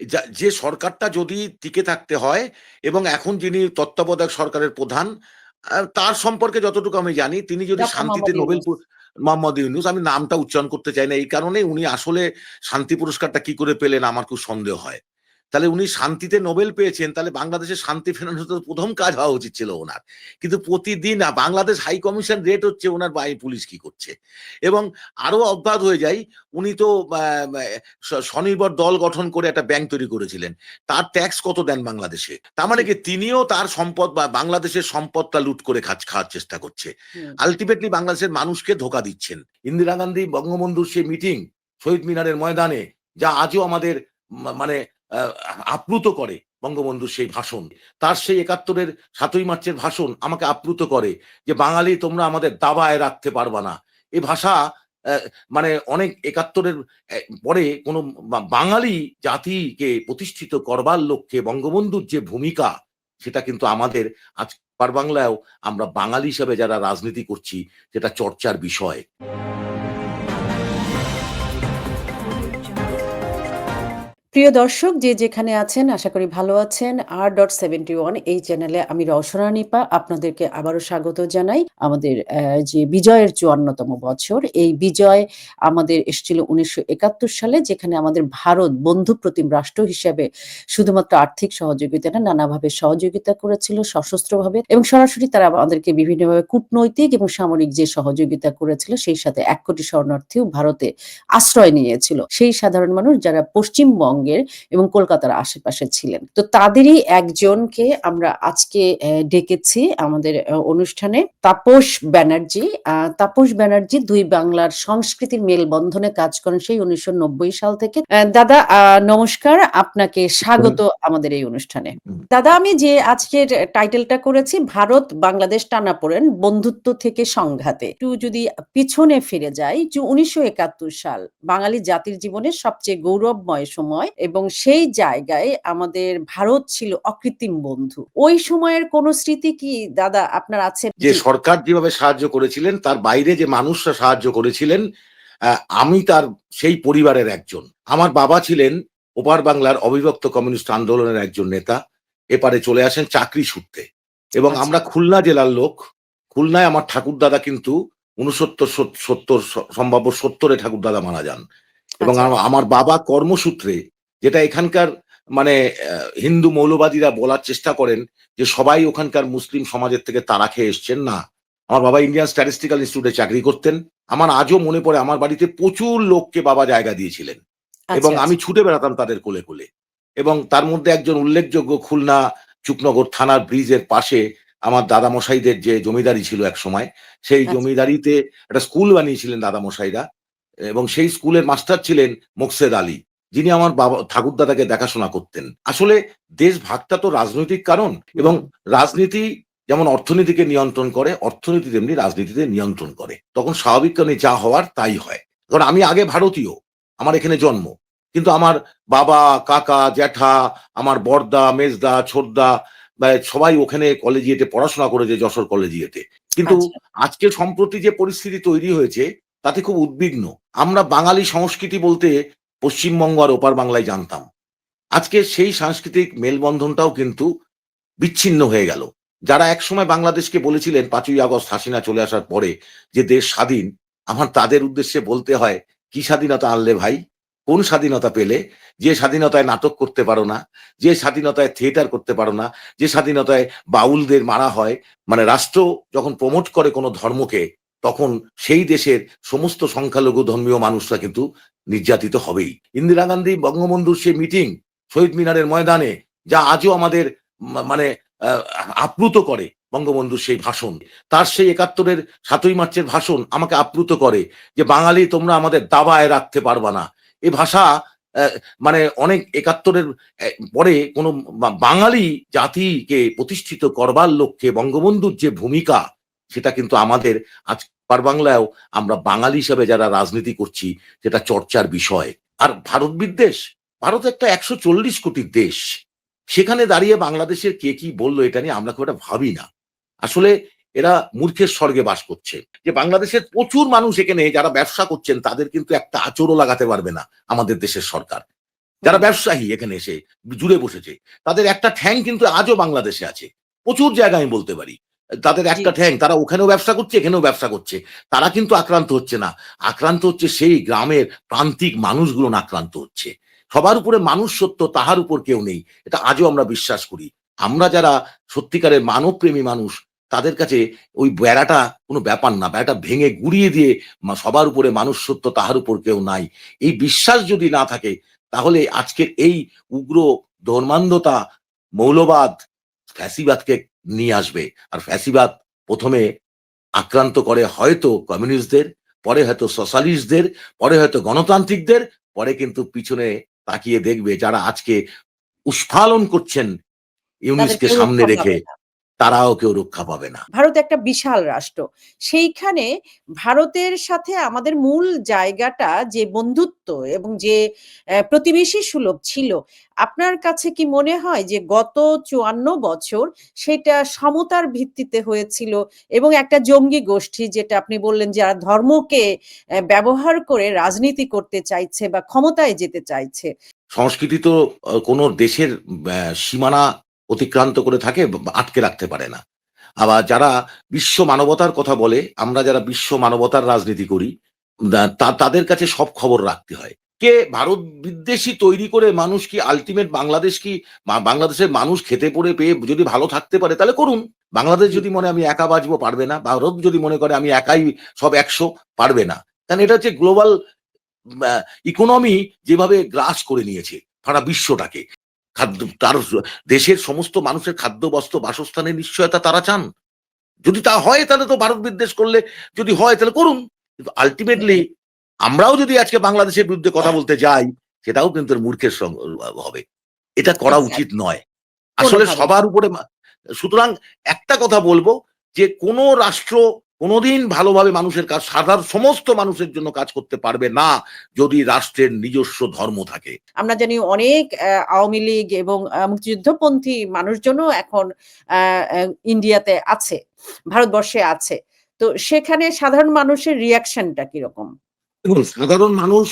যা সরকারটা যদি টিকে থাকতে হয় এবং এখন যিনি তত্ত্বাবধায়ক সরকারের প্রধান তার সম্পর্কে যতটুকু আমি জানি তিনি যদি শান্তিতে নোবেল মোহাম্মদ ইউনুস আমি নামটা উচ্চারণ করতে চাই না এই কারণে উনি আসলে শান্তি পুরস্কারটা কি করে পেলেন আমার খুব সন্দেহ হয়। তাহলে উনি শান্তিতে নোবেল পেয়েছেন তাহলে বাংলাদেশে শান্তি ফেরানো তো ১ম কাজ হওয়া উচিত ছিল ওনার কিন্তু প্রতিদিন বাংলাদেশ হাই কমিশন রেড হচ্ছে ওনার বাই পুলিশ কি করছে। এবং আরও অব্যাহত হয়ে যায় উনি তো স্বনির্ভর দল গঠন করে একটা ব্যাংক তৈরি করেছিলেন। তার ট্যাক্স কত দেন বাংলাদেশে? তার মানে কি তিনিও তার সম্পদ বা বাংলাদেশের সম্পদটা লুট করে খাচ খাওয়ার চেষ্টা করছে। আলটিমেটলি বাংলাদেশের মানুষকে ধোঁকা দিচ্ছেন। ইন্দিরা গান্ধী বঙ্গবন্ধুর সেই মিটিং শহীদ মিনারের ময়দানে যা আজও আমাদের মানে আপ্লুত করে বঙ্গবন্ধুর সেই ভাষণ। তার সেই একাত্তরের সাতই মার্চের ভাষণ আমাকে আপ্লুত করে যে, "বাঙালি তোমরা আমাদের দাবায় রাখতে পারবা না।" এ ভাষা মানে অনেক একাত্তরের পরে কোন বাঙালি জাতিকে প্রতিষ্ঠিত করবার লক্ষ্যে বঙ্গবন্ধুর যে ভূমিকা সেটা কিন্তু আমাদের আজ বাংলায়ও আমরা বাঙালি হিসাবে যারা রাজনীতি করছি সেটা চর্চার বিষয়। প্রিয় দর্শক, যে যেখানে আছেন, আশা করি ভালো আছেন। R.71 এই চ্যানেলে আমি রওশনা নিপা আপনাদেরকে আবারও স্বাগত জানাই। আমাদের যে বিজয়ের চুয়ান্নতম বছর, এই বিজয় আমাদের এসেছিল ১৯৭১ সালে, যেখানে আমাদের ভারত বন্ধু প্রতিম রাষ্ট্র হিসেবে শুধুমাত্র আর্থিক সহযোগিতা না, নানাভাবে সহযোগিতা করেছিল, সশস্ত্রভাবে এবং সরাসরি তারা আমাদেরকে বিভিন্নভাবে কূটনৈতিক এবং সামরিক যে সহযোগিতা করেছিল, সেই সাথে এক কোটি শরণার্থীও ভারতে আশ্রয় নিয়েছিল। সেই সাধারণ মানুষ যারা পশ্চিমবঙ্গের এবং কলকাতার আশেপাশে ছিলেন। তো তাদেরই একজনকে আমরা আজকে ডেকেছি আমাদের অনুষ্ঠানে তাপস ব্যানার্জী। তাপস ব্যানার্জী দুই বাংলার সংস্কৃতির মেলবন্ধনে কাজ করেন সেই ১৯৯০ সাল থেকে। দাদা নমস্কার। আপনাকে স্বাগত আমাদের এই অনুষ্ঠানে। দাদা আমি যে আজকের টাইটেলটা করেছি ভারত বাংলাদেশ টানাপোড়েন বন্ধুত্ব থেকে সংঘাতে। একটু যদি পিছনে ফিরে যাই যে ১৯৭১ সাল বাঙালি জাতির জীবনের সবচেয়ে গৌরবময় সময় এবং সেই জায়গায় আমাদের ভারত ছিল অকৃত্রিম বন্ধু। ওই সময়ের কোন স্মৃতি কি দাদা আপনার আছে? যে সরকার যেভাবে সাহায্য করেছিলেন তার বাইরে যে মানুষরা সাহায্য করেছিলেন আমি তার সেই পরিবারের একজন। আমার বাবা ছিলেন ওপার বাংলার অবিভক্ত কমিউনিস্ট আন্দোলনের একজন নেতা। এপারে চলে আসেন চাকরি সূত্রে। এবং আচ্ছা। আমরা খুলনা জেলার লোক। খুলনায় আমার ঠাকুরদাদা কিন্তু ৬৯ সত ৭০ স সম্ভাব্য ৭০ এ ঠাকুরদাদা মারা যান। এবং আচ্ছা। আমার বাবা কর্মসূত্রে যেটা এখানকার মানে হিন্দু মৌলবাদীরা বলার চেষ্টা করেন যে সবাই ওখানকার মুসলিম সমাজের থেকে তারা খেয়ে এসছেন, না। আমার বাবা ইন্ডিয়ান স্ট্যাটিস্টিক্যাল ইনস্টিটিউটে চাকরি করতেন। আমার আজও মনে পড়ে আমার বাড়িতে প্রচুর লোককে বাবা জায়গা দিয়েছিলেন। এবং আচ্ছা, আমি আচ্ছা। ছুটে বেড়াতাম তাদের কোলে, কোলে। এবং তার মধ্যে একজন উল্লেখযোগ্য খুলনা চুকনগর থানার ব্রিজের পাশে আমার দাদামশাইদের যে জমিদারি ছিল এক সময় সেই আচ্ছা। জমিদারিতে একটা স্কুল বানিয়েছিলেন দাদামশাইরা। এবং সেই স্কুলের মাস্টার ছিলেন মোকসেদ আলী। যিনি আমার বাবা ঠাকুরদাদাকে দেখাশোনা করতেন। আসলে দেশ ভাগটা তো রাজনৈতিক কারণ এবং রাজনীতি যেমন অর্থনীতিকে নিয়ন্ত্রণ করে, অর্থনীতি তেমনি রাজনীতিতে নিয়ন্ত্রণ করে। তখন স্বাভাবিক কারণে যা হওয়ার তাই হয়। কারণ আমি আগে ভারতীয়। আমার এখানে জন্ম। কিন্তু আমার বাবা, কাকা, জ্যাঠা, আমার বড়দা, মেজদা, ছোটদা সবাই ওখানে কলেজিয়েটে পড়াশোনা করেছে যশোর কলেজিয়েটে। কিন্তু আচ্ছা। আজকে সম্প্রতি যে পরিস্থিতি তৈরি হয়েছে তাতে খুব উদ্বিগ্ন। আমরা বাঙালি সংস্কৃতি বলতে পশ্চিমবঙ্গ আর ওপার বাংলায় জানতাম। আজকে সেই সাংস্কৃতিক মেলবন্ধনটাও কিন্তু বিচ্ছিন্ন হয়ে গেল। যারা একসময় বাংলাদেশকে বলেছিলেন পাঁচই আগস্ট হাসিনা চলে আসার পরে যে দেশ স্বাধীন, আমার তাদের উদ্দেশ্যে বলতে হয়, "কি স্বাধীনতা আনলে ভাই? কোন স্বাধীনতা পেলে? যে স্বাধীনতায় নাটক করতে পারো না, যে স্বাধীনতায় থিয়েটার করতে পারো না, যে স্বাধীনতায় বাউলদের মারা হয়।" মানে রাষ্ট্র যখন প্রমোট করে কোনো ধর্মকে তখন সেই দেশের সমস্ত সংখ্যালঘু ধর্মীয় মানুষরা কিন্তু নির্যাতিত হবেই। ইন্দিরা গান্ধী বঙ্গবন্ধুর সেই মিটিং শহীদ মিনারের ময়দানে যা আজও আমাদের মানে আপ্লুত করে বঙ্গবন্ধুর সেই ভাষণ। তার সেই একাত্তরের সাতই মার্চের ভাষণ আমাকে আপ্লুত করে যে, "বাঙালি তোমরা আমাদের দাবায় রাখতে পারবা না।" এ ভাষা মানে অনেক একাত্তরের পরে কোনো বাঙালি জাতিকে প্রতিষ্ঠিত করবার লক্ষ্যে বঙ্গবন্ধুর যে ভূমিকা সেটা কিন্তু আমাদের আজ বাংলায়ও আমরা বাঙালি হিসাবে যারা রাজনীতি করছি, সেটা চর্চার বিষয়। আর ভারত বিদ্বেষ? ভারত একটা ১৪০ কোটির দেশ। সেখানে দাঁড়িয়ে বাংলাদেশের কে কি বলল এটা নিয়ে আমরা খুব একটা ভাবি না। আসলে এরা মূর্খের স্বর্গে বাস করছে। যে বাংলাদেশের প্রচুর মানুষ এখানে যারা ব্যবসা করছেন, তাদের কিন্তু একটা আচরও লাগাতে পারবে না আমাদের দেশের সরকার। যারা ব্যবসায়ী এখানে এসে জুড়ে বসেছে, তাদের একটা ঠ্যাং কিন্তু আজও বাংলাদেশে আছে প্রচুর জায়গায় আমি বলতে পারি তাদের একটা ঠ্যাং তারা ওখানেও ব্যবসা করছে এখানেও ব্যবসা করছে। তারা কিন্তু আক্রান্ত হচ্ছে না। আক্রান্ত হচ্ছে সেই গ্রামের প্রান্তিক মানুষগুলো না আক্রান্ত হচ্ছে। সবার উপরে মানুষ সত্য তাহার উপর কেউ নেই। এটা আজও আমরা বিশ্বাস করি। আমরা যারা সত্যিকারের মানবপ্রেমী মানুষ তাদের কাছে ওই বেড়াটা কোনো ব্যাপার না। বেড়াটা ভেঙে গুড়িয়ে দিয়ে সবার উপরে মানুষ সত্য তাহার উপর কেউ নাই। এই বিশ্বাস যদি না থাকে তাহলে আজকের এই উগ্র ধর্মান্ধতা মৌলবাদ ফ্যাসিবাদকে নিয়ে আসবে আর ফ্যাসিবাদ প্রথমে আক্রান্ত করে হয়তো কমিউনিস্টদের পরে হয়তো সোশ্যালিস্টদের পরে হয়তো গণতান্ত্রিকদের পরে কিন্তু পিছনে তাকিয়ে দেখবে যারা আজকে উস্ফালন করছেন ইউনিসকে সামনে রেখে। তারাও কেউ রক্ষা পাবে না। ভারত একটা বিশাল রাষ্ট্র। সেইখানে ভারতের সাথে আমাদের মূল জায়গাটা যে বন্ধুত্ব এবং যে প্রতিবেশী সুলভ ছিল আপনার কাছে কি মনে হয় যে গত চুয়ান্ন বছর সেটা সমতার ভিত্তিতে হয়েছিল এবং একটা জঙ্গি গোষ্ঠী যেটা আপনি বললেন যারা ধর্মকে ব্যবহার করে রাজনীতি করতে চাইছে বা ক্ষমতায় যেতে চাইছে? সংস্কৃতি তো কোনো দেশের সীমানা অতিক্রান্ত করে থাকে আটকে রাখতে পারে না। আবার যারা বিশ্ব মানবতার কথা বলে, আমরা যারা বিশ্ব মানবতার রাজনীতি করি তাদের কাছে সব খবর রাখতে হয়। কে ভারত বিদ্বেষী তৈরি করে মানুষ কি আলটিমেট বাংলাদেশ কি বাংলাদেশের মানুষ খেতে পড়ে পেয়ে যদি ভালো থাকতে পারে, তাহলে করুন। বাংলাদেশ যদি মনে আমি একা বাঁচবো পারবে না, ভারত যদি মনে করে আমি একাই সব একশো পারবে না, কারণ এটা হচ্ছে গ্লোবাল ইকোনমি যেভাবে গ্রাস করে নিয়েছে সারা বিশ্বটাকে। খাদ্য তার দেশের সমস্ত মানুষের খাদ্য বস্ত্র বাসস্থানের নিশ্চয়তা তারা চান। যদি তা হয় তাহলে তো ভারত বিদ্বেষ করলে যদি হয় তাহলে করুন। কিন্তু আলটিমেটলি আমরাও যদি আজকে বাংলাদেশের বিরুদ্ধে কথা বলতে যাই সেটাও কিন্তু মূর্খের হবে। এটা করা উচিত নয়। আসলে সবার উপরে সুতরাং একটা কথা বলব যে কোন রাষ্ট্র কোনোদিন ভালোভাবে মানুষের কাজ সাধারণ সমস্ত মানুষের জন্য কাজ করতে পারবে না যদি রাষ্ট্রের নিজস্ব ধর্ম থাকে। আমরা জানি অনেক আওয়ামী লীগ এবং মুক্তিযুদ্ধপন্থী মানুষজনও এখন ইন্ডিয়াতে আছে ভারতবর্ষে আছে। তো সেখানে সাধারণ মানুষের রিয়াকশনটা কীরকম? দেখুন সাধারণ মানুষ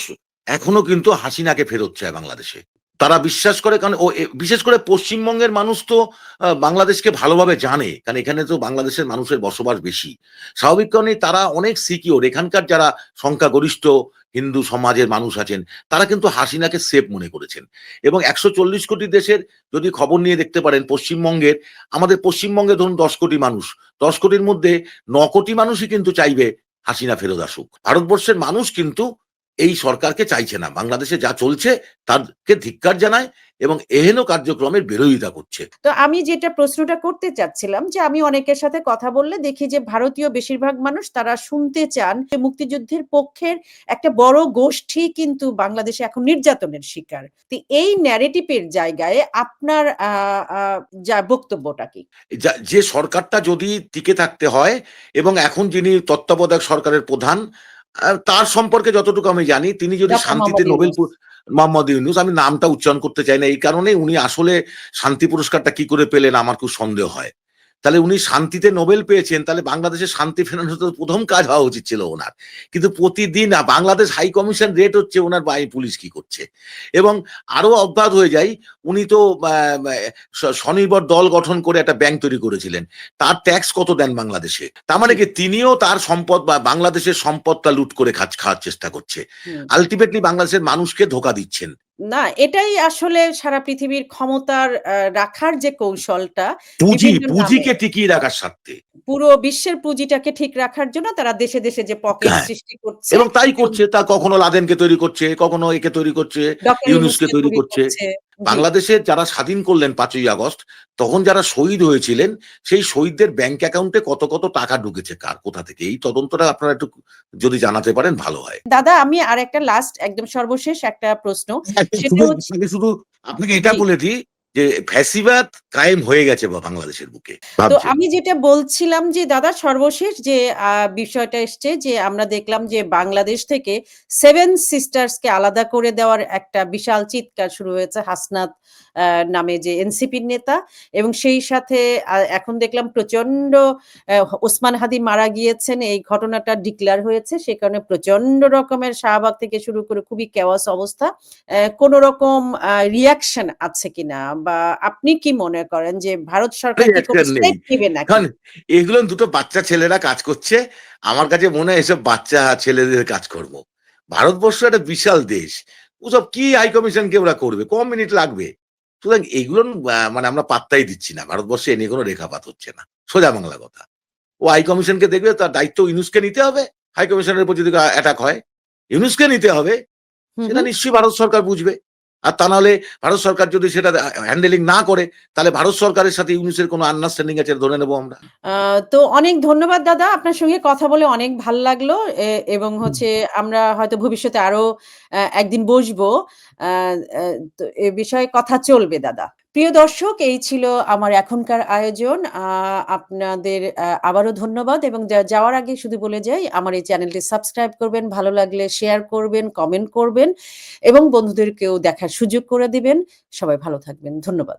এখনও কিন্তু হাসিনাকে ফেরত চায় বাংলাদেশে। তারা বিশ্বাস করে, কারণ ও বিশেষ করে পশ্চিমবঙ্গের মানুষ তো বাংলাদেশকে ভালোভাবে জানে, কারণ এখানে তো বাংলাদেশের মানুষের বসবাস বেশি। স্বাভাবিক কারণে তারা অনেক সিকিওর এখানকার যারা সংখ্যাগরিষ্ঠ হিন্দু সমাজের মানুষ আছেন, তারা কিন্তু হাসিনাকে সেফ মনে করেছেন। এবং একশো চল্লিশ কোটি দেশের যদি খবর নিয়ে দেখতে পারেন, পশ্চিমবঙ্গের, আমাদের পশ্চিমবঙ্গে ধরুন দশ কোটি মানুষ, দশ কোটির মধ্যে ন কোটি মানুষই কিন্তু চাইবে হাসিনা ফেরত আসুক। ভারতবর্ষের মানুষ কিন্তু এই সরকারকে চাইছে না। বাংলাদেশে যা চলছে তাকে ধিক্কার জানায় এবং এহেন কার্যক্রমের বিরোধিতা করছে। তো আমি যেটা প্রশ্নটা করতে চাচ্ছিলাম যে আমি অনেকের সাথে কথা বললে দেখি যে ভারতীয় বেশিরভাগ মানুষ তারা শুনতে চান যে মুক্তিযুদ্ধের পক্ষের একটা বড় গোষ্ঠী কিন্তু বাংলাদেশে এখন নির্যাতনের শিকার। তো এই ন্যারেটিভের জায়গায় আপনার যা বক্তব্যটা কি? যা- সরকারটা যদি টিকে থাকতে হয় এবং এখন যিনি তত্ত্বাবধায়ক সরকারের প্রধান তার সম্পর্কে যতটুকু আমি জানি তিনি যদি শান্তিতে নোবেল মোহাম্মদ ইউনুস আমি নামটা উচ্চারণ করতে চাই না এই কারণে উনি আসলে শান্তি পুরস্কারটা কি করে পেলেন আমার খুব সন্দেহ হয়। তাহলে উনি শান্তিতে নোবেল পেয়েছেন তাহলে বাংলাদেশে শান্তি ফেরানো তো প্রথম কাজ হওয়া উচিত ছিল ওনার। কিন্তু প্রতিদিন বাংলাদেশ হাই কমিশন রেট হচ্ছে ওনার বাই পুলিশ কি করছে। এবং আরও অব্যাহত হয়ে যায় উনি তো স্বনির্ভর দল গঠন করে একটা ব্যাংক তৈরি করেছিলেন। তার ট্যাক্স কত দেন বাংলাদেশে? তার মানে কি তিনিও তার সম্পদ বা বাংলাদেশের সম্পদটা লুট করে খাওয়ার চেষ্টা করছে। আলটিমেটলি বাংলাদেশের মানুষকে ধোকা দিচ্ছেন। না এটাই আসলে সারা পৃথিবীর ক্ষমতার রাখার যে কৌশলটা পুঁজি পুঁজিকে টিকিয়ে রাখার স্বার্থে পুরো বিশ্বের পুঁজিটাকে ঠিক রাখার জন্য তারা দেশে দেশে যে পকেট হ্যাঁ। সৃষ্টি করছে এবং তাই করছে তা কখনো লাদেনকে তৈরি করছে কখনো একে তৈরি করছে ইউনূসকে তৈরি করছে। বাংলাদেশে যারা স্বাধীন করলেন পাঁচই আগস্ট তখন যারা শহীদ হয়েছিলেন সেই শহীদদের ব্যাংক অ্যাকাউন্টে কত কত টাকা ঢুকেছে কার কোথা থেকে? এই তদন্তটা আপনারা একটু যদি জানাতে পারেন ভালো হয়। দাদা আমি আর একটা লাস্ট একদম সর্বশেষ একটা প্রশ্ন। শুধু আপনাকে এটা বলে দিই যে ফ্যাসিবাদ কায়েম হয়ে গেছে বাংলাদেশের বুকে। তো আমি যেটা বলছিলাম যে দাদা সর্বশেষ যে আহ, বিষয়টা এসছে যে আমরা দেখলাম যে বাংলাদেশ থেকে সেভেন সিস্টার্স কে আলাদা করে দেওয়ার একটা বিশাল চিৎকার শুরু হয়েছে হাসনাত আহ, নামে যে এনসিপির নেতা এবং সেই সাথে এখন দেখলাম প্রচণ্ড আহ, ওসমান হাদি মারা গিয়েছেন। এই ঘটনাটা ডিক্লেয়ার হয়েছে। সে কারণে প্রচণ্ড রকমের শাহবাগ থেকে শুরু করে খুবই কেওয়াস অবস্থা। কোন রকম রিয়াকশন আছে কিনা বা আপনি কি মনে করেন যে ভারত সরকার কি কোনো স্টেপ নেবে নাকি? এগুলো দুটো বাচ্চা ছেলেরা কাজ করছে। আমার কাছে মনে হয় এসব বাচ্চা ছেলেদের কাজকর্ম ভারতবর্ষ একটা বিশাল দেশ। ওসব কি হাই কমিশনকে ওরা করবে? কম মিনিট লাগবে? সুতরাং এগুলো মানে আমরা পাত্তাই দিচ্ছি না। ভারতবর্ষে এ নিয়ে কোনো রেখাপাত হচ্ছে না। সোজা বাংলা কথা। ও হাই কমিশনকে দেখবে তার দায়িত্ব ইউনুসকে নিতে হবে। হাই কমিশনের উপর যদি অ্যাটাক হয় ইউনুসকে নিতে হবে। সেটা নিশ্চয়ই ভারত সরকার বুঝবে। আর তা নাহলে ভারত সরকার যদি সেটা হ্যান্ডেলিং না করে তাহলে ভারত সরকারের সাথে ইউনিসের কোনো আন্ডারস্ট্যান্ডিং আছে ধরে নেব আমরা। তো অনেক ধন্যবাদ দাদা আপনার সঙ্গে কথা বলে অনেক ভালো লাগল এবং হচ্ছে আমরা হয়তো ভবিষ্যতে আরও একদিন বসবো আহ, আহ, তো এ বিষয়ে কথা চলবে দাদা। প্রিয় দর্শক, এই ছিল আমার এখনকার আয়োজন। আপনাদের আবারও ধন্যবাদ এবং যাওয়ার আগে শুধু বলে যাই, আমার এই চ্যানেলটি সাবস্ক্রাইব করবেন, ভালো লাগলে শেয়ার করবেন, কমেন্ট করবেন এবং বন্ধুদেরকেও দেখার সুযোগ করে দিবেন। সবাই ভালো থাকবেন। ধন্যবাদ।